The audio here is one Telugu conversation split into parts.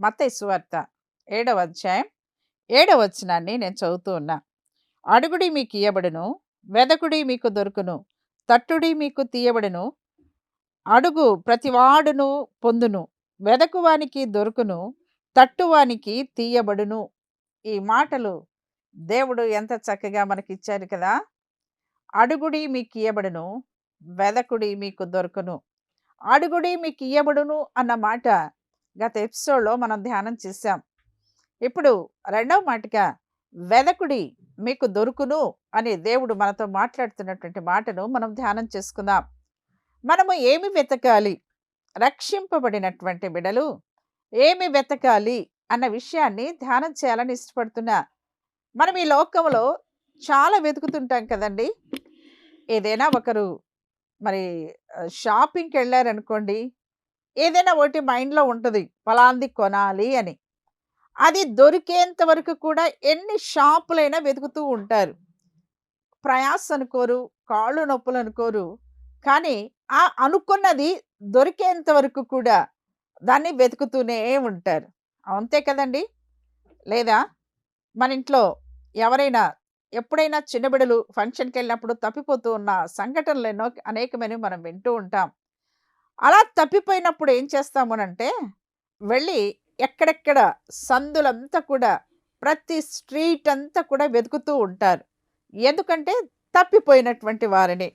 మత్తయి సువార్త ఏడవ అధ్యాయం ఏడవ వచనాన్ని నేను చదువుతూ ఉన్నా. అడుగుడి మీకు ఇయ్యబడును వెదకుడి మీకు దొరుకును తట్టుడి మీకు తీయబడును అడుగు ప్రతివాడును పొందును వెదకువానికి దొరుకును తట్టువానికి తీయబడును. ఈ మాటలు దేవుడు ఎంత చక్కగా మనకి ఇచ్చారు కదా! అడుగుడి మీకు ఇయ్యబడును వెదకుడి మీకు దొరుకును. అడుగుడి మీకు ఇయ్యబడును అన్న మాట గత ఎపిసోడ్లో మనం ధ్యానం చేశాం. ఇప్పుడు రెండవ మాటగా వెదకుడి మీకు దొరుకును అని దేవుడు మనతో మాట్లాడుతున్నటువంటి మాటను మనం ధ్యానం చేసుకుందాం. మనము ఏమి వెతకాలి? రక్షింపబడినటువంటి బిడలు ఏమి వెతకాలి? అన్న విషయాన్ని ధ్యానం చేయాలని ఇష్టపడుతున్నా. మనం ఈ లోకంలో చాలా వెతుకుతుంటాం కదండి. ఏదైనా ఒకరు మరి షాపింగ్కి వెళ్ళారనుకోండి ఏదైనా ఒకటి మైండ్లో ఉంటుంది. ఫలాంది కొనాలి అని. అది దొరికేంత వరకు కూడా ఎన్ని షాపులైనా వెతుకుతూ ఉంటారు. ప్రయాస అనుకోరు కాళ్ళు నొప్పులు అనుకోరు. కానీ ఆ అనుకున్నది దొరికేంత వరకు కూడా దాన్ని వెతుకుతూనే ఉంటారు. అంతే కదండి? లేదా మన ఇంట్లో ఎవరైనా ఎప్పుడైనా చిన్నబిడలు ఫంక్షన్కి వెళ్ళినప్పుడు తప్పిపోతూ ఉన్న సంఘటనలు ఎన్నో అనేకమైనవి మనం వింటూ ఉంటాం. అలా తప్పిపోయినప్పుడు ఏం చేస్తామనంటే వెళ్ళి ఎక్కడెక్కడ సందులంతా కూడా ప్రతి స్ట్రీట్ అంతా కూడా వెతుకుతూ ఉంటారు. ఎందుకంటే తప్పిపోయినటువంటి వారిని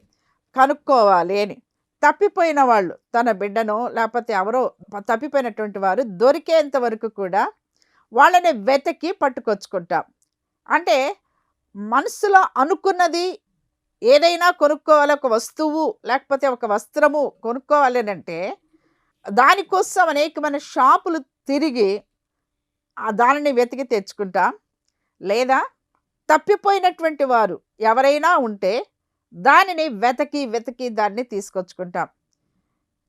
కనుక్కోవాలి అని. తప్పిపోయిన వాళ్ళు తన బిడ్డను లేకపోతే ఎవరో తప్పిపోయినటువంటి వారు దొరికేంత వరకు కూడా వాళ్ళని వెతకి పట్టుకొచ్చుకుంటాం. అంటే మనసులో అనుకున్నది ఏదైనా కొనుక్కోవాలి ఒక వస్తువు లేకపోతే ఒక వస్త్రము కొనుక్కోవాలి అని అంటే దానికోసం అనేకమైన షాపులు తిరిగి ఆ దానిని వెతికి తెచ్చుకుంటాం లేదా తప్పిపోయినటువంటి వారు ఎవరైనా ఉంటే దానిని వెతకి వెతకి దాన్ని తీసుకొచ్చుకుంటాం.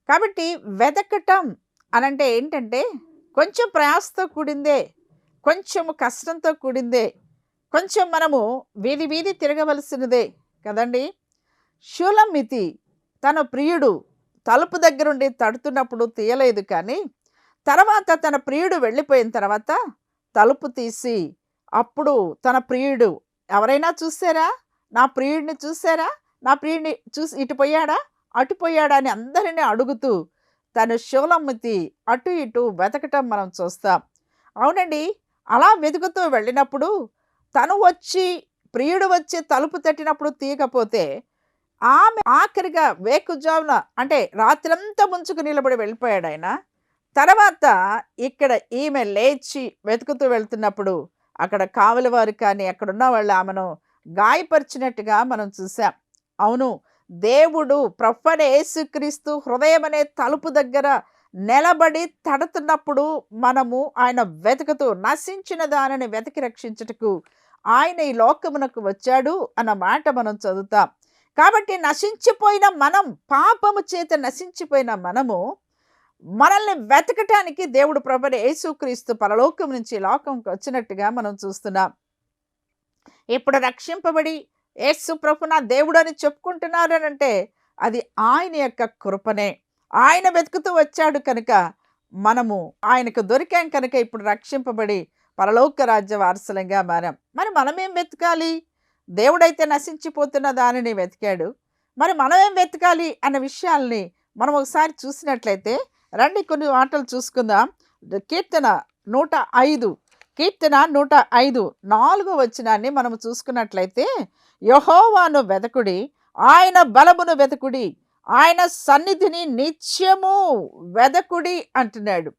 కాబట్టి వెతకటం అనంటే ఏంటంటే కొంచెం ప్రయాసతో కూడిందే కొంచెం కష్టంతో కూడిందే కొంచెం మనము వీధి వీధి తిరగవలసినదే కదండి? శూలమితి తన ప్రియుడు తలుపు దగ్గరుండి తడుతున్నప్పుడు తీయలేదు కానీ తర్వాత తన ప్రియుడు వెళ్ళిపోయిన తర్వాత తలుపు తీసి అప్పుడు తన ప్రియుడు ఎవరైనా చూసారా నా ప్రియుడిని చూసారా నా ప్రియుడిని చూసి ఇటుపోయాడా అటుపోయాడా అటు అని అందరినీ అడుగుతూ తను శూలమ్మితి అటు ఇటు వెతకటం మనం చూస్తాం. అవునండి అలా వెతుకుతూ వెళ్ళినప్పుడు తను వచ్చి ప్రియుడు వచ్చి తలుపు తట్టినప్పుడు తీయకపోతే ఆమె ఆఖరిగా వేకుజామున అంటే రాత్రంతా ముంచుకు నిలబడి వెళ్ళిపోయాడు ఆయన. తర్వాత ఇక్కడ ఈమె లేచి వెతుకుతూ వెళ్తున్నప్పుడు అక్కడ కావలివారు కానీ అక్కడున్న వాళ్ళు ఆమెను గాయపరిచినట్టుగా మనం చూసాం అవును దేవుడు ప్రొఫన యేసుక్రీస్తు హృదయం అనే తలుపు దగ్గర నిలబడి తడుతున్నప్పుడు మనము ఆయన వెతుకుతూ నశించిన దానిని వెతికి రక్షించుటకు ఆయన ఈ లోకమునకు వచ్చాడు అన్న మాట మనం చదువుతాం. కాబట్టి నశించిపోయిన మనం పాపము చేత నశించిపోయిన మనము మనల్ని వెతకటానికి దేవుడు ప్రభుని యేసుక్రీస్తు పరలోకం నుంచి లోకంకి వచ్చినట్టుగా మనం చూస్తున్నాం. ఇప్పుడు రక్షింపబడి యేసు ప్రభు నా దేవుడు అని చెప్పుకుంటున్నారనంటే అది ఆయన యొక్క కృపనే. ఆయన వెతుకుతూ వచ్చాడు కనుక మనము ఆయనకు దొరికాం కనుక ఇప్పుడు రక్షింపబడి పరలోక రాజ్య వారసులంగా మారాం. మరి మనమేం వెతకాలి? దేవుడైతే నశించిపోతున్న దానిని వెతికాడు. మరి మనమేం వెతకాలి అన్న విషయాల్ని మనం ఒకసారి చూసినట్లయితే రండి కొన్ని మాటలు చూసుకుందాం. కీర్తన నూట ఐదు. కీర్తన నూట ఐదు. నాలుగో వచనాన్ని మనం చూసుకున్నట్లయితే యహోవాను వెతకుడి ఆయన బలమును వెతకుడి ఆయన సన్నిధిని నిత్యము వెదకుడి అంటున్నాడు.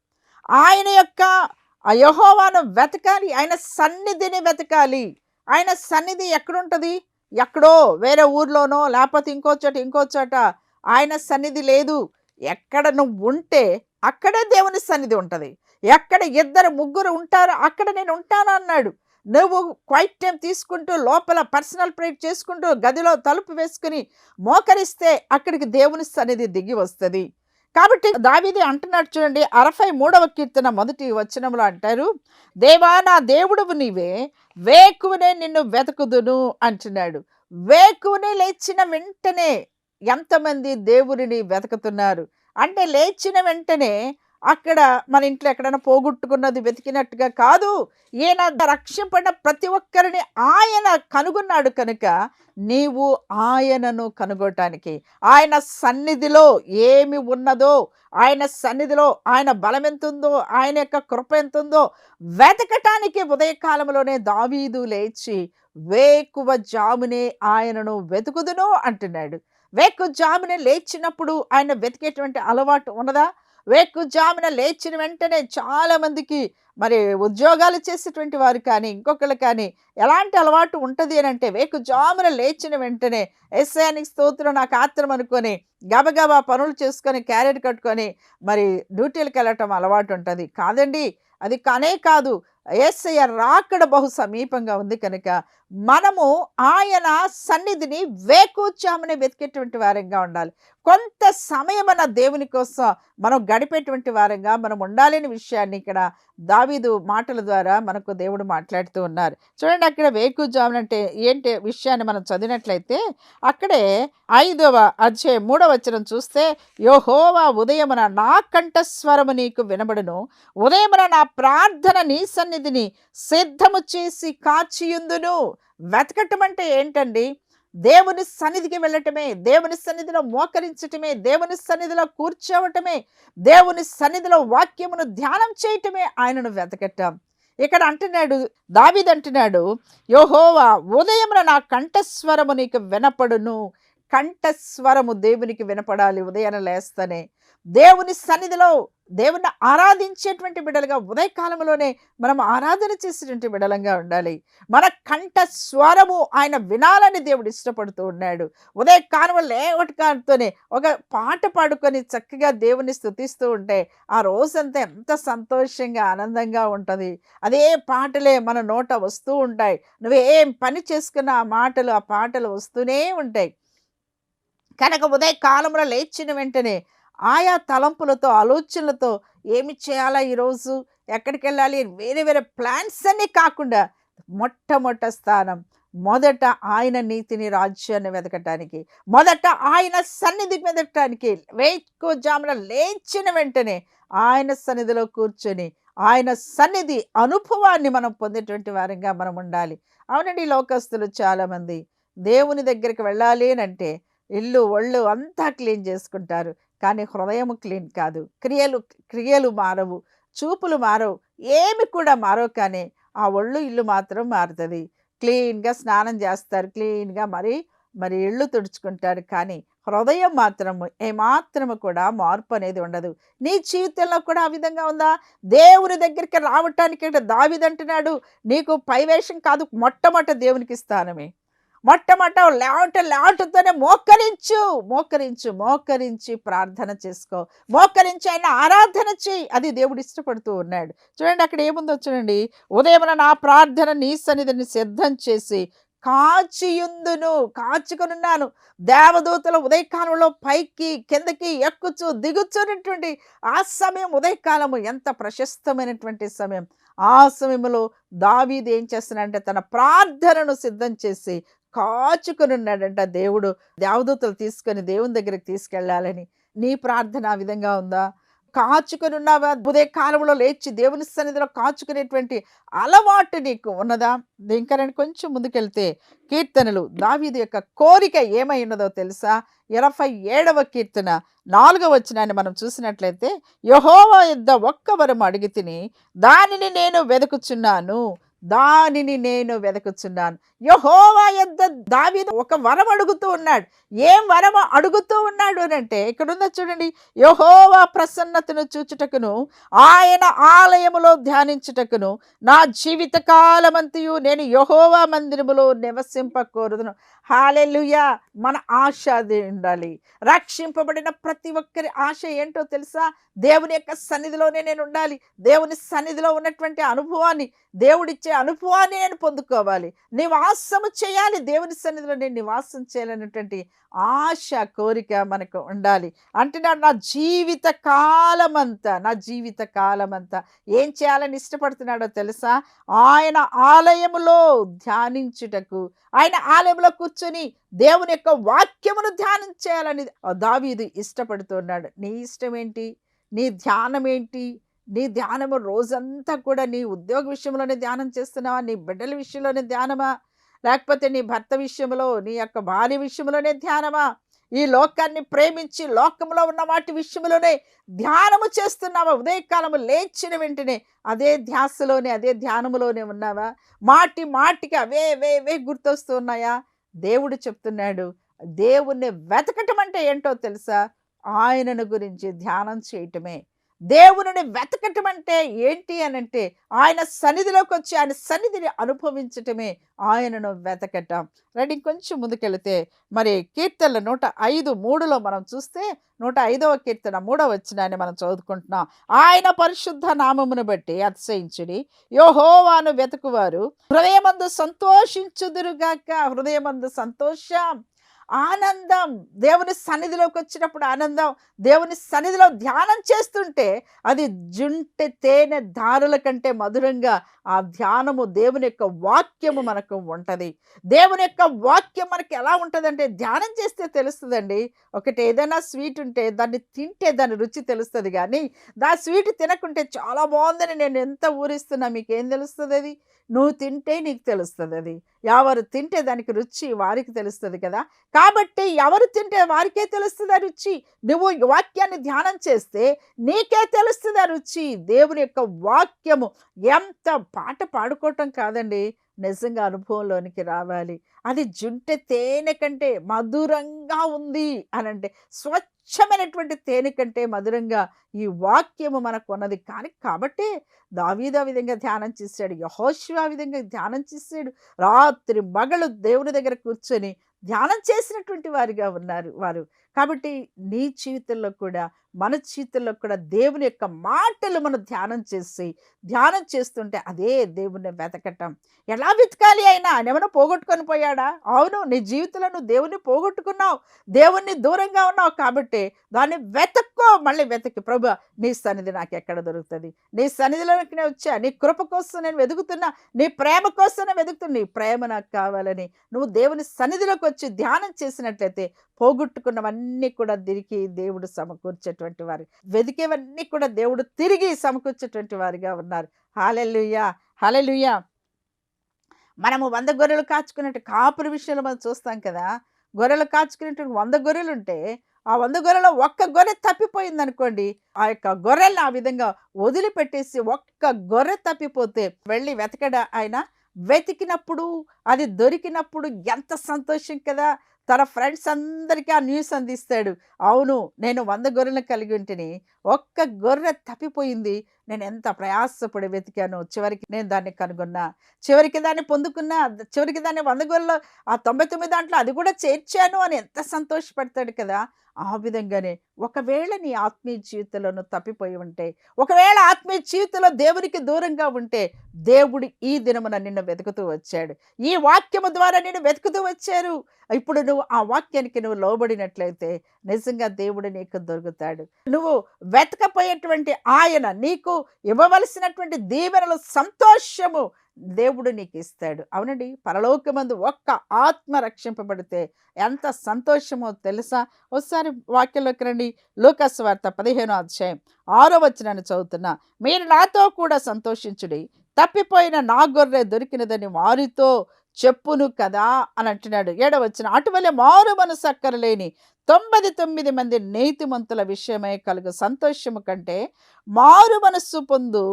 ఆయన యొక్క ఆ యహోవాను వెతకాలి. ఆయన సన్నిధిని వెతకాలి. ఆయన సన్నిధి ఎక్కడుంటుంది? ఎక్కడో వేరే ఊర్లోనో లేకపోతే ఇంకో చోట ఇంకో చోట ఆయన సన్నిధి లేదు. ఎక్కడ నువ్వు ఉంటే అక్కడే దేవుని సన్నిధి ఉంటుంది. ఎక్కడ ఇద్దరు ముగ్గురు ఉంటారో అక్కడ నేను ఉంటాను అన్నాడు. నువ్వు క్వైట్ టైం తీసుకుంటూ లోపల పర్సనల్ ప్రేట్ చేసుకుంటూ గదిలో తలుపు వేసుకుని మోకరిస్తే అక్కడికి దేవుని సన్నిధి దిగి వస్తుంది. కాబట్టి దావిది అంటున్నాడు చూడండి అరవై మూడవ కీర్తన మొదటి వచనంలో అంటారు దేవా నా దేవుడువు నీవే వేకువనే నిన్ను వెతుకుదును అంటున్నాడు. వేకువనే లేచిన వెంటనే ఎంతమంది దేవుడిని వెతుకుతున్నారు? అంటే లేచిన వెంటనే అక్కడ మన ఇంట్లో ఎక్కడైనా పోగొట్టుకున్నది వెతికినట్టుగా కాదు. ఈయన రక్షింపడిన ప్రతి ఒక్కరిని ఆయన కనుగొన్నాడు కనుక నీవు ఆయనను కనుగొనటానికి. ఆయన సన్నిధిలో ఏమి ఉన్నదో ఆయన సన్నిధిలో ఆయన బలం ఎంత ఉందో ఆయన యొక్క కృప ఎంత ఉందో వెతకటానికి ఉదయకాలంలోనే దావీదు లేచి వేకువ జామునే ఆయనను వెతుకుదును అంటున్నాడు. వేకు జామునే లేచినప్పుడు ఆయన వెతికేటువంటి అలవాటు ఉన్నదా? వేకుజామున లేచిన వెంటనే చాలామందికి మరి ఉద్యోగాలు చేసేటువంటి వారు కానీ ఇంకొకరు కానీ ఎలాంటి అలవాటు ఉంటుంది అని అంటే వేకుజామున లేచిన వెంటనే ఎస్ఐనికి స్తోత్రం నాకు ఆత్రం అనుకొని గబగబా పనులు చేసుకొని క్యారెట్ కట్టుకొని మరి డ్యూటీలకు వెళ్ళటం అలవాటు ఉంటుంది. కాదండి అది కానే కాదు. ఏసయ్య రాకడ బహు సమీపంగా ఉంది కనుక మనము ఆయన సన్నిధిని వేకూర్చామని వెతికేటువంటి వారంగా ఉండాలి. కొంత సమయమన దేవుని కోసం మనం గడిపేటువంటి వారంగా మనం ఉండాలని విషయాన్ని ఇక్కడ దావీదు మాటల ద్వారా మనకు దేవుడు మాట్లాడుతూ ఉన్నారు. చూడండి అక్కడ వేకుజామున అంటే ఏంటి విషయాన్ని మనం చదివినట్లయితే అక్కడే ఐదవ అధ్యాయం మూడవ వచనం చూస్తే యోహోవా ఉదయమున నా కంఠస్వరము నీకు వినబడును. ఉదయమున నా ప్రార్థన నీ సన్నిధిని సిద్ధము చేసి కాచియుందును. వెతకటం అంటే ఏంటండి? దేవుని సన్నిధికి వెళ్ళటమే దేవుని సన్నిధిలో మోకరించటమే దేవుని సన్నిధిలో కూర్చోవటమే దేవుని సన్నిధిలో వాక్యమును ధ్యానం చేయటమే ఆయనను వెతకటం. ఇక్కడ అంటున్నాడు దావీద్ అంటున్నాడు యోహోవా ఉదయమున నా కంఠస్వరము నీకు వినపడును. కంఠస్వరము దేవునికి వినపడాలి ఉదయాన లేస్తనే. దేవుని సన్నిధిలో దేవుణ్ణి ఆరాధించేటువంటి బిడలుగా ఉదయకాలంలోనే మనం ఆరాధన చేసేటువంటి బిడలంగా ఉండాలి. మన కంఠ స్వరము ఆయన వినాలని దేవుడు ఇష్టపడుతూ ఉన్నాడు. ఉదయకాలం లేవటకాలతోనే ఒక పాట పాడుకొని చక్కగా దేవుని స్థుతిస్తూ ఉంటే ఆ రోజంతా ఎంత సంతోషంగా ఆనందంగా ఉంటుంది. అదే పాటలే మన నోట వస్తూ ఉంటాయి. నువ్వేం పని చేసుకున్న ఆ మాటలు ఆ పాటలు వస్తూనే ఉంటాయి. కనుక ఉదయ కాలంలో లేచిన వెంటనే ఆయా తలంపులతో ఆలోచనలతో ఏమి చేయాలా ఈరోజు? ఎక్కడికి వెళ్ళాలి వేరే వేరే ప్లాన్స్ అన్నీ కాకుండా మొట్టమొట్ట స్థానం మొదట ఆయన నీతిని రాజ్యాన్ని వెతకటానికి మొదట ఆయన సన్నిధి వెతకటానికి వేకుజామున లేచిన వెంటనే ఆయన సన్నిధిలో కూర్చొని ఆయన సన్నిధి అనుభవాన్ని మనం పొందేటువంటి వారంగా మనం ఉండాలి. అవునండి లోకస్తులు చాలామంది దేవుని దగ్గరికి వెళ్ళాలి అని అంటే ఇల్లు ఒళ్ళు అంతా క్లీన్ చేసుకుంటారు. కానీ హృదయం క్లీన్ కాదు. క్రియలు క్రియలు మారవు చూపులు మారవు ఏమి కూడా మారవు కానీ ఆ ఒళ్ళు ఇల్లు మాత్రం మారుతుంది. క్లీన్గా స్నానం చేస్తారు క్లీన్గా మరి మరి ఇళ్ళు తుడుచుకుంటారు కానీ హృదయం మాత్రము ఏమాత్రము కూడా మార్పు అనేది ఉండదు. నీ జీవితంలో కూడా ఆ విధంగా ఉందా? దేవుని దగ్గరికి రావటానికి దావిదంటున్నాడు నీకు పైవేషం కాదు మొట్టమొదట దేవునికి స్థానమే. మొట్టమొట్ట లేవట లేవటతోనే మోకరించు మోకరించు మోకరించి ప్రార్థన చేసుకో. మోకరించి ఆయన ఆరాధన చేయి. అది దేవుడు ఇష్టపడుతూ ఉన్నాడు. చూడండి అక్కడ ఏముందో చూడండి. ఉదయం నా ప్రార్థన నీ సన్నిధిని సిద్ధం చేసి కాచియుందును కాచుకొనున్నాను. దేవదూతల ఉదయకాలంలో పైకి కిందకి ఎక్కుచు దిగుచున్నటువంటి ఆ సమయం ఉదయకాలము ఎంత ప్రశస్తమైనటువంటి సమయం. ఆ సమయంలో దావీది ఏం చేస్తున్నాడంటే తన ప్రార్థనను సిద్ధం చేసి కాచుకుని ఉన్నాడంట దేవుడు. దేవదూతలు తీసుకొని దేవుని దగ్గరికి తీసుకెళ్ళాలని. నీ ప్రార్థన ఆ విధంగా ఉందా? కాచుకుని ఉన్నావా ఉదయ కాలంలో లేచి దేవుని సన్నిధిలో కాచుకునేటువంటి అలవాటు నీకు ఉన్నదా? ఇంకా నేను కొంచెం ముందుకెళ్తే కీర్తనలు. దావీది యొక్క కోరిక ఏమై ఉన్నదో తెలుసా? ఇరవై ఏడవ కీర్తన నాలుగవ వచ్చినాన్ని మనం చూసినట్లయితే యహోవ యుద్ధ ఒక్క వరం అడిగి తిని దానిని నేను వెతుకుచున్నాను దానిని నేను వెదకుచున్నాను. యహోవా యొద్ద దావీదు ఒక వరం అడుగుతూ ఉన్నాడు. ఏం వరం అడుగుతూ ఉన్నాడు అని అంటే ఇక్కడ చూడండి యహోవా ప్రసన్నతను చూచుటకును ఆయన ఆలయములో ధ్యానించుటకును నా జీవిత కాలమంతయు నేను యహోవా మందిరములో నివసింపకూడదును హాలెలుయా! మన ఆశ అది ఉండాలి. రక్షింపబడిన ప్రతి ఒక్కరి ఆశ ఏంటో తెలుసా? దేవుని యొక్క సన్నిధిలోనే నేను ఉండాలి. దేవుని సన్నిధిలో ఉన్నటువంటి అనుభవాన్ని దేవుడిచ్చే అనుభవాన్ని నేను పొందుకోవాలి. నివాసము చేయాలి. దేవుని సన్నిధిలో నేను నివాసం చేయాలనేటువంటి ఆశ కోరిక మనకు ఉండాలి. అంటున్నాడు నా జీవిత కాలమంతా నా జీవిత కాలమంతా ఏం చేయాలని ఇష్టపడుతున్నాడో తెలుసా? ఆయన ఆలయములో ధ్యానించుటకు ఆయన ఆలయంలో కూర్చొని దేవుని యొక్క వాక్యమును ధ్యానం చేయాలని దావీదు ఇష్టపడుతున్నాడు. నీ ఇష్టం ఏంటి నీ ధ్యానం ఏంటి నీ ధ్యానము రోజంతా కూడా నీ ఉద్యోగ విషయంలోనే ధ్యానం చేస్తున్నావా? నీ బిడ్డల విషయంలోనే ధ్యానమా? లేకపోతే నీ భర్త విషయంలో నీ యొక్క భార్య విషయంలోనే ధ్యానమా? ఈ లోకాన్ని ప్రేమించి లోకంలో ఉన్న వాటి విషయంలోనే ధ్యానము చేస్తున్నావా? ఉదయకాలము లేచిన వెంటనే అదే ధ్యాసలోనే అదే ధ్యానములోనే ఉన్నావా? మాటి మాటికి అవే అవే అవే గుర్తొస్తున్నాయా దేవుడు చెప్తున్నాడు దేవుణ్ణి వెతకటం అంటే ఏంటో తెలుసా? ఆయనను గురించి ధ్యానం చేయటమే. దేవుని వెతకటం అంటే ఏంటి అని అంటే ఆయన సన్నిధిలోకి వచ్చి ఆయన సన్నిధిని అనుభవించటమే ఆయనను వెతకటం. రండి కొంచెం ముందుకెళితే మరి కీర్తనలు నూట ఐదు మూడులో మనం చూస్తే నూట ఐదవ కీర్తన మూడవ వచ్చినాయని మనం చదువుకుంటున్నాం. ఆయన పరిశుద్ధ నామమును బట్టి అతిశయించుడి. యోహోవాను వెతుకువారు. హృదయమందు సంతోషించుదురుగాక. హృదయమందు సంతోషం. ఆనందం. దేవుని సన్నిధిలోకి వచ్చినప్పుడు ఆనందం. దేవుని సన్నిధిలో ధ్యానం చేస్తుంటే అది జుంటె తేనె దారుల కంటే మధురంగా ఆ ధ్యానము దేవుని యొక్క వాక్యము మనకు ఉంటుంది. దేవుని యొక్క వాక్యం మనకి ఎలా ఉంటుందంటే ధ్యానం చేస్తే తెలుస్తుందండి. ఒకటి ఏదైనా స్వీట్ ఉంటే దాన్ని తింటే దాని రుచి తెలుస్తుంది కానీ దా స్వీట్ తినకుంటే చాలా బాగుందని నేను ఎంత ఊరిస్తున్నా మీకేం తెలుస్తుంది అది? నువ్వు తింటే నీకు తెలుస్తుంది అది. ఎవరు తింటే దానికి రుచి వారికి తెలుస్తుంది కదా. కాబట్టి ఎవరు తింటే వారికే తెలుస్తుంది రుచి? నువ్వు ఈ వాక్యాన్ని ధ్యానం చేస్తే నీకే తెలుస్తుంది రుచి? దేవుని యొక్క వాక్యము ఎంత పాట పాడుకోవటం కాదండి. నిజంగా అనుభవంలోనికి రావాలి. అది జుంటె తేనె కంటే మధురంగా ఉంది అని అంటే స్వచ్ఛమైనటువంటి తేనె కంటే మధురంగా ఈ వాక్యము మనకు ఉన్నది కానీ కాబట్టి దావీదా విధంగా ధ్యానం చేశాడు యహోశివా విధంగా ధ్యానం చేశాడు. రాత్రి మగలు దేవుని దగ్గర కూర్చొని ధ్యానం చేసినటువంటి వారిగా ఉన్నారు వారు. కాబట్టి నీ జీవితంలో కూడా మన జీవితంలో కూడా దేవుని యొక్క మాటలు మనం ధ్యానం చేసి ధ్యానం చేస్తుంటే అదే దేవుణ్ణి వెతకటం. ఎలా వెతకాలి అయినా ఆయన ఏమైనా పోగొట్టుకొని పోయాడా? అవును నీ జీవితంలో నువ్వు దేవుణ్ణి పోగొట్టుకున్నావు. దేవుణ్ణి దూరంగా ఉన్నావు కాబట్టి దాన్ని వెతక్కో మళ్ళీ వెతకి. ప్రభు నీ సన్నిధి నాకు ఎక్కడ దొరుకుతుంది? నీ సన్నిధిలోకి నేను వచ్చా? నీ కృప కోసం నేను వెతుకుతున్నా? నీ ప్రేమ కోసం నేను వెతుకుతున్నా? నీ ప్రేమ నాకు కావాలని. నువ్వు దేవుని సన్నిధిలోకి వచ్చి ధ్యానం చేసినట్లయితే పోగొట్టుకున్నవన్నీ కూడా తిరిగి దేవుడు సమకూర్చేటువంటి వారు. వెతికేవన్నీ కూడా దేవుడు తిరిగి సమకూర్చేటువంటి వారిగా ఉన్నారు. హాలెలుయా! హాలెలుయా! మనము వంద గొర్రెలు కాచుకున్నట్టు కాపురి విషయంలో మనం చూస్తాం కదా. గొర్రెలు కాచుకునేటువంటి వంద గొర్రెలు ఉంటే ఆ వంద గొర్రెలో ఒక్క గొర్రె తప్పిపోయింది అనుకోండి ఆ యొక్క గొర్రెలను ఆ విధంగా వదిలిపెట్టేసి ఒక్క గొర్రె తప్పిపోతే వెళ్ళి వెతకడ ఆయన? వెతికినప్పుడు అది దొరికినప్పుడు ఎంత సంతోషం కదా! తన ఫ్రెండ్స్ అందరికీ ఆ న్యూస్ అందిస్తాడు. అవును నేను వంద గొర్రెలను కలిగి ఉంటేని ఒక్క గొర్రె తప్పిపోయింది. నేను ఎంత ప్రయాసపడి వెతికాను చివరికి నేను దాన్ని కనుగొన్నా. చివరికి దాన్ని పొందుకున్నా. చివరికి దాన్ని వంద గొర్రెలు ఆ తొంభై తొమ్మిది దాంట్లో అది కూడా చేర్చాను అని ఎంత సంతోషపడతాడు కదా! ఆ విధంగానే ఒకవేళ నీ ఆత్మీయ జీవితంలో నువ్వు తప్పిపోయి ఉంటే ఒకవేళ ఆత్మీయ జీవితంలో దేవునికి దూరంగా ఉంటే దేవుడు ఈ దినమున నిన్ను వెతుకుతూ వచ్చాడు. ఈ వాక్యము ద్వారా నిన్ను వెతుకుతూ వచ్చారు. ఇప్పుడు నువ్వు ఆ వాక్యానికి నువ్వు లోబడినట్లయితే నిజంగా దేవుడు నీకు దొరుకుతాడు. నువ్వు వెతకపోయేటువంటి ఆయన నీకు ఇవ్వవలసినటువంటి దీవెనలు సంతోషము దేవుడు నీకు ఇస్తాడు అవునండి. పరలోకమందు ఒక్క ఆత్మ రక్షింపబడితే ఎంత సంతోషమో తెలుసా? ఒకసారి వాక్యంలోకి రండి. లోకస్ వార్త పదిహేనో అధ్యాయం ఆరో వచ్చినాన్ని చదువుతున్నా. మీరు నాతో కూడా సంతోషించుడి. తప్పిపోయిన నా గొర్రె దొరికినదని వారితో చెప్పును కదా అని అంటున్నాడు. ఏడవచ్చిన అటువలే మారు మనసు అక్కరలేని తొంభై తొమ్మిది మంది నీతిమంతుల విషయమై కలుగు సంతోషము కంటే మారు మనస్సు పొందు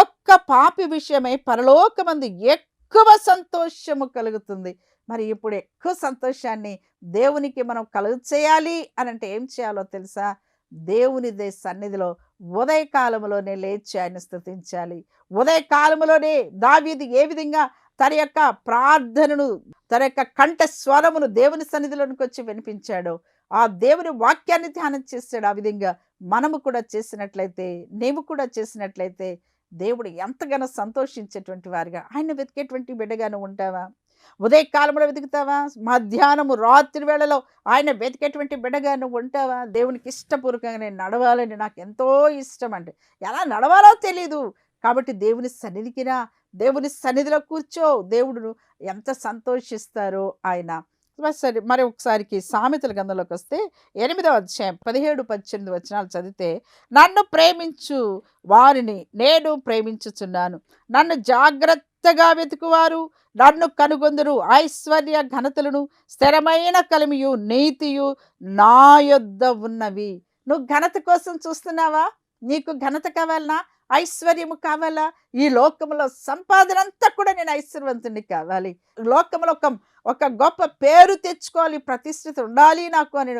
ఒక్క పాపి విషయమై పరలోకమంది ఎక్కువ సంతోషము కలుగుతుంది. మరి ఇప్పుడు ఎక్కువ సంతోషాన్ని దేవునికి మనం కలుగు చేయాలి అని అంటే ఏం చేయాలో తెలుసా? దేవుని దే సన్నిధిలో ఉదయకాలంలోనే లేచి ఆయన స్థుతించాలి. ఉదయకాలంలోనే దావీది ఏ విధంగా తన యొక్క ప్రార్థనను తన యొక్క కంఠ స్వరమును దేవుని సన్నిధిలోనికి వచ్చి వినిపించాడో. ఆ దేవుని వాక్యాన్ని ధ్యానం చేస్తాడు. ఆ విధంగా మనము కూడా చేసినట్లయితే నీవు కూడా చేసినట్లయితే దేవుడు ఎంతగానో సంతోషించేటువంటి వారిగా. ఆయన వెతికేటువంటి బిడ్డగాను ఉంటావా? ఉదయకాలంలో వెతుకుతావా? మధ్యాహ్నము రాత్రి వేళలో ఆయన వెతికేటువంటి బిడ్డగా నువ్వు ఉంటావా? దేవునికి ఇష్టపూర్వకంగా నేను నడవాలని నాకు ఎంతో ఇష్టం అంటే. ఎలా నడవాలో తెలీదు. కాబట్టి దేవుని సన్నిధికినా దేవుని సన్నిధిలో కూర్చో. దేవుడు ఎంత సంతోషిస్తారో ఆయన. సరే మరి ఒకసారికి సామెతల గంధంలోకి వస్తే ఎనిమిదవ అధ్యాయం పదిహేడు పద్దెనిమిది వచనాలు చదివితే నన్ను ప్రేమించు వారిని నేను ప్రేమించుచున్నాను. నన్ను జాగ్రత్తగా వెతుకువారు నన్ను కనుగొందరు. ఐశ్వర్య ఘనతలను స్థిరమైన కలిమియు నీతియు నా యొద్ద ఉన్నవి. నువ్వు ఘనత కోసం చూస్తున్నావా? నీకు ఘనత కావాలనా? ఐశ్వర్యము కావాలా? ఈ లోకంలో సంపాదన అంతా కూడా నేను ఐశ్వర్యవంతుని కావాలి. లోకంలో ఒక ఒక గొప్ప పేరు తెచ్చుకోవాలి ప్రతిష్ఠిత ఉండాలి నాకు అని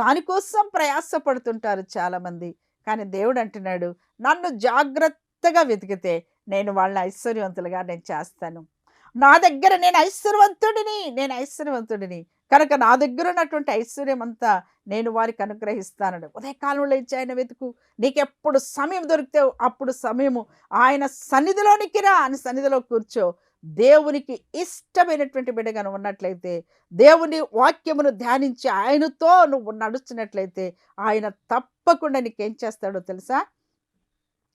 దానికోసం ప్రయాసపడుతుంటారు చాలామంది. కానీ దేవుడు అంటున్నాడు నన్ను జాగ్రత్తగా వెతికితే నేను వాళ్ళని ఐశ్వర్యవంతులుగా నేను చేస్తాను. నా దగ్గర నేను ఐశ్వర్యవంతుడిని నేను ఐశ్వర్యవంతుడిని. కనుక నా దగ్గర ఉన్నటువంటి ఐశ్వర్యం అంతా నేను వారికి అనుగ్రహిస్తానని ఉదయకాలంలో ఇచ్చి ఆయన వెతుకు. నీకెప్పుడు సమయం దొరికితే అప్పుడు సమయము. ఆయన సన్నిధిలోనికి రా అని సన్నిధిలో కూర్చో. దేవునికి ఇష్టమైనటువంటి బిడ్డగాను ఉన్నట్లయితే దేవుని వాక్యమును ధ్యానించి ఆయనతో నువ్వు నడుస్తున్నట్లయితే ఆయన తప్పకుండా నీకేం చేస్తాడో తెలుసా?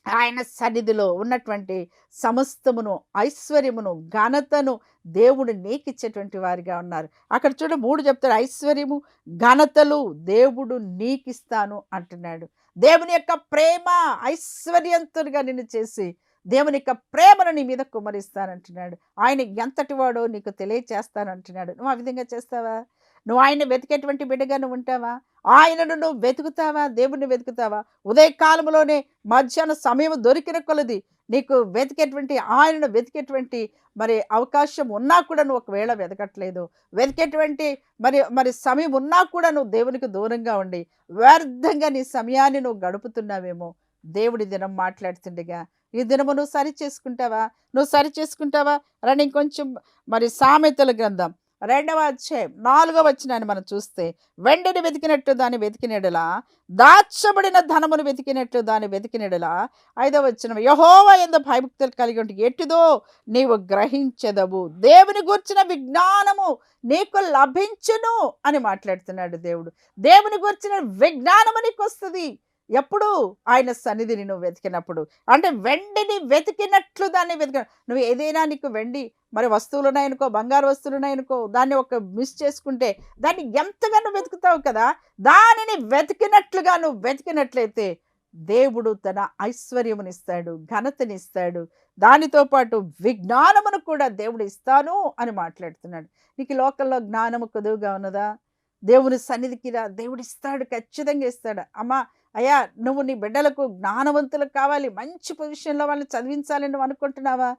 ఆయన సన్నిధిలో ఉన్నటువంటి సమస్తమును ఐశ్వర్యమును ఘనతను దేవుడు నీకిచ్చేటువంటి వారిగా ఉన్నారు. అక్కడ చూడ మూడు చెప్తాడు ఐశ్వర్యము ఘనతలు దేవుడు నీకిస్తాను అంటున్నాడు. దేవుని యొక్క ప్రేమ ఐశ్వర్యంతునిగా నిన్ను చేసి దేవుని యొక్క ప్రేమను నీ మీద కుమరిస్తానంటున్నాడు ఆయన ఎంతటి వాడో నీకు తెలియచేస్తానంటున్నాడు. నువ్వు ఆ విధంగా చేస్తావా? నువ్వు ఆయన వెతికేటువంటి బిడ్డగా నువ్వు ఉంటావా ఆయనను నువ్వు వెతుకుతావా? దేవుణ్ణి వెతుకుతావా? ఉదయకాలంలోనే మధ్యాహ్న సమయం దొరికిన కొలది నీకు వెతికేటువంటి ఆయనను వెతికేటువంటి మరి అవకాశం ఉన్నా కూడా నువ్వు ఒకవేళ వెతకట్లేదు. వెతికేటువంటి మరి మరి సమయం ఉన్నా కూడా నువ్వు దేవునికి దూరంగా ఉండి వ్యర్థంగా నీ సమయాన్ని నువ్వు గడుపుతున్నావేమో. దేవుడి దినం మాట్లాడుతుండగా ఈ దినము నువ్వు సరి చేసుకుంటావా నువ్వు సరి చేసుకుంటావా రండి ఇంకొంచెం మరి సామెతల గ్రంథం. రెండవ అధ్యాయం నాలుగవ వచ్చినాన్ని మనం చూస్తే వెండిని వెతికినట్టు దాన్ని వెతికినడలా దాచబడిన ధనమును వెతికినట్టు దాన్ని వెతికినడలా ఐదవ వచ్చిన యహోవ ఎందు భయభక్తులు కలిగి ఉంటే ఎట్టిదో నీవు గ్రహించదవు దేవుని గూర్చిన విజ్ఞానము నీకు లభించును అని మాట్లాడుతున్నాడు దేవుడు. దేవుని గూర్చిన విజ్ఞానము నీకు వస్తుంది ఎప్పుడు ఆయన సన్నిధిని నువ్వు వెతికినప్పుడు. అంటే వెండిని వెతికినట్లు దాన్ని వెతిక నువ్వు ఏదైనా నీకు వెండి మరి వస్తువులు ఉన్నాయనుకో బంగారు వస్తువులు ఉన్నాయనుకో దాన్ని ఒక మిస్ చేసుకుంటే దాన్ని ఎంతగా నువ్వు వెతుకుతావు కదా దానిని వెతికినట్లుగా నువ్వు వెతికినట్లయితే దేవుడు తన ఐశ్వర్యమునిస్తాడు ఘనతనిస్తాడు. దానితో పాటు విజ్ఞానమును కూడా దేవుడు ఇస్తాను అని మాట్లాడుతున్నాడు. నీకు లోకల్లో జ్ఞానము కొదువుగా ఉన్నదా? దేవుని సన్నిధికి రా దేవుడు ఇస్తాడు ఖచ్చితంగా ఇస్తాడు. అమ్మా అయ్యా నువ్వు నీ బిడ్డలకు జ్ఞానవంతులకు కావాలి. మంచి పొజిషన్లో వాళ్ళని చదివించాలని నువ్వు అనుకుంటున్నావా?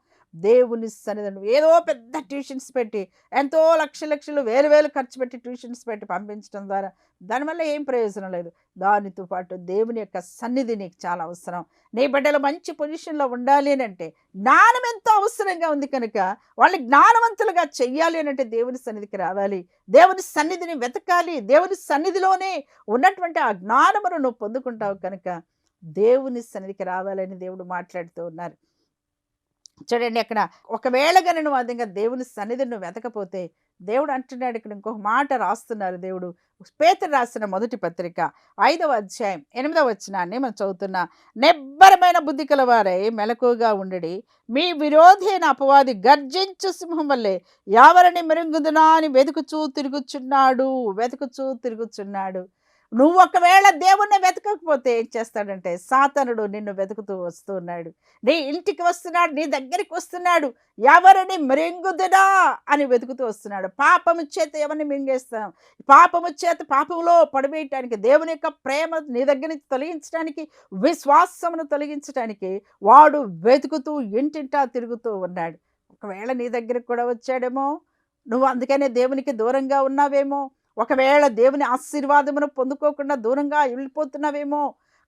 దేవుని సన్నిధిని ఏదో పెద్ద ట్యూషన్స్ పెట్టి ఎంతో లక్ష లక్షలు వేలు వేలు ఖర్చు పెట్టి ట్యూషన్స్ పెట్టి పంపించడం ద్వారా దానివల్ల ఏం ప్రయోజనం లేదు. దానితో పాటు దేవుని యొక్క సన్నిధి నీకు చాలా అవసరం. నీ బిడ్డలు మంచి పొజిషన్లో ఉండాలి అని అంటే జ్ఞానం ఎంతో అవసరంగా ఉంది కనుక వాళ్ళు జ్ఞానవంతులుగా చెయ్యాలి అని అంటే దేవుని సన్నిధికి రావాలి. దేవుని సన్నిధిని వెతకాలి. దేవుని సన్నిధిలోనే ఉన్నటువంటి ఆ జ్ఞానమును నువ్వు పొందుకుంటావు కనుక దేవుని సన్నిధికి రావాలని దేవుడు మాట్లాడుతూ ఉన్నారు. చూడండి అక్కడ ఒకవేళ కానీ నువ్వు అదిగా దేవుని సన్నిధిని నువ్వు వెతకపోతే దేవుడు అంటున్నాడు ఇక్కడ ఇంకొక మాట రాస్తున్నారు దేవుడు. పేతరు రాసిన మొదటి పత్రిక ఐదవ అధ్యాయం ఎనిమిదవ వచనాన్ని మనం చదువుతున్నా నిబ్బరమైన బుద్ధి కలవారై మెలకుగా ఉండడి. మీ విరోధి అయిన అపవాది గర్జించు సింహం వల్లే ఎవరిని మెరుగుదునా అని వెతుకుచూ తిరుగుచున్నాడు వెతుకుచూ తిరుగుచున్నాడు. నువ్వు ఒకవేళ దేవుణ్ణి వెతకకపోతే ఏం చేస్తాడంటే సాతనుడు నిన్ను వెతుకుతూ వస్తున్నాడు. నీ ఇంటికి వస్తున్నాడు నీ దగ్గరికి వస్తున్నాడు. ఎవరిని మృంగుదునా? అని వెతుకుతూ వస్తున్నాడు. పాపము చేత ఎవరిని మింగేస్తాం? పాపము చేత పాపంలో పడివేయటానికి దేవుని యొక్క ప్రేమ నీ దగ్గర నుంచి తొలగించడానికి విశ్వాసమును తొలగించడానికి వాడు వెతుకుతూ ఇంటింటా తిరుగుతూ ఉన్నాడు. ఒకవేళ నీ దగ్గరికి కూడా వచ్చాడేమో నువ్వు అందుకనే దేవునికి దూరంగా ఉన్నావేమో ఒకవేళ దేవుని ఆశీర్వాదమును పొందుకోకుండా దూరంగా వెళ్ళిపోతున్నావేమో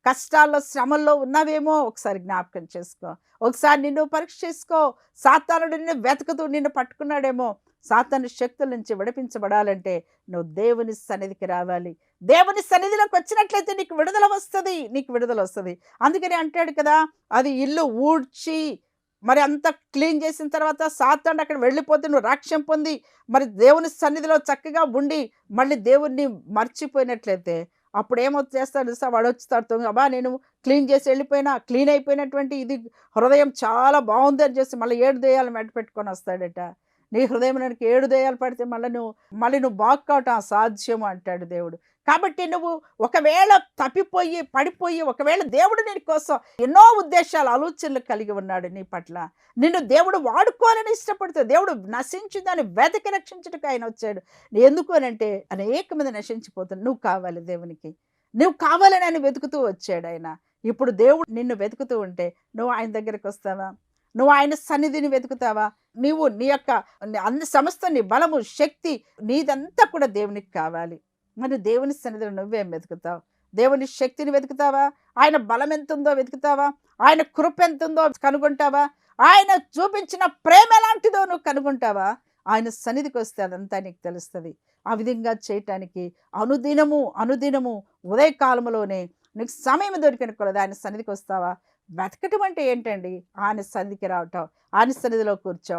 కష్టాల్లో శ్రమల్లో ఉన్నావేమో ఒకసారి జ్ఞాపకం చేసుకో. ఒకసారి నిన్ను పరీక్ష చేసుకో. సాతానుడు నిన్ను వెతుకుతూ నిన్ను పట్టుకున్నాడేమో. సాతాను శక్తుల నుంచి విడిపించబడాలంటే నువ్వు దేవుని సన్నిధికి రావాలి. దేవుని సన్నిధిలోకి వచ్చినట్లయితే నీకు విడుదల వస్తుంది. నీకు విడుదల వస్తుంది. అందుకని అంటాడు కదా అది ఇల్లు ఊడ్చి మరి అంత క్లీన్ చేసిన తర్వాత సాతాను అక్కడ వెళ్ళిపోతే నువ్వు రాక్ష్యం పొంది మరి దేవుని సన్నిధిలో చక్కగా ఉండి మళ్ళీ దేవుణ్ణి మర్చిపోయినట్లయితే అప్పుడు ఏమో చేస్తాడు సార్ వాడు వచ్చి అబ్బా నేను క్లీన్ చేసి వెళ్ళిపోయినా క్లీన్ అయిపోయినటువంటి ఇది హృదయం చాలా బాగుంది అని చేసి మళ్ళీ ఏడు దేయాలు మెట్ట పెట్టుకొని వస్తాడట. నీ హృదయంలోనికి ఏడు దయ్యాలు పడితే మళ్ళీ నువ్వు మళ్ళీ నువ్వు బాగు కావటం అసాధ్యం అంటాడు దేవుడు. కాబట్టి నువ్వు ఒకవేళ తప్పిపోయి పడిపోయి ఒకవేళ దేవుడు నీ కోసం ఎన్నో ఉద్దేశాలు ఆలోచనలు కలిగి ఉన్నాడు నీ పట్ల నిన్ను దేవుడు వాడుకోవాలని ఇష్టపడుతుంది దేవుడు నశించిందని వెతకి రక్షించడానికి ఆయన వచ్చాడు. ఎందుకు అని అంటే అనేక మంది నశించిపోతుంది నువ్వు కావాలి దేవునికి. నువ్వు కావాలని ఆయన వెతుకుతూ వచ్చాడు ఆయన. ఇప్పుడు దేవుడు నిన్ను వెతుకుతూ ఉంటే నువ్వు ఆయన దగ్గరికి వస్తావా? నువ్వు ఆయన సన్నిధిని వెతుకుతావా? నీవు నీ యొక్క అన్ని సమస్త నీ బలము శక్తి నీదంతా కూడా దేవునికి కావాలి. మరి దేవుని సన్నిధిలో నువ్వేం వెతుకుతావు. దేవుని శక్తిని వెతుకుతావా? ఆయన బలం ఎంత ఉందో వెతుకుతావా? ఆయన కృప ఎంత ఉందో కనుగొంటావా? ఆయన చూపించిన ప్రేమ ఎలాంటిదో నువ్వు కనుగొంటావా? ఆయన సన్నిధికి వస్తే అదంతా నీకు తెలుస్తుంది. ఆ విధంగా చేయటానికి అనుదినము అనుదినము ఉదయకాలంలోనే నీకు సమయం దొరికిన కొలది ఆయన సన్నిధికి వస్తావా? వెతకటం అంటే ఏంటండి? ఆయన సన్నిధికి రావటం ఆయన సన్నిధిలో కూర్చోవడం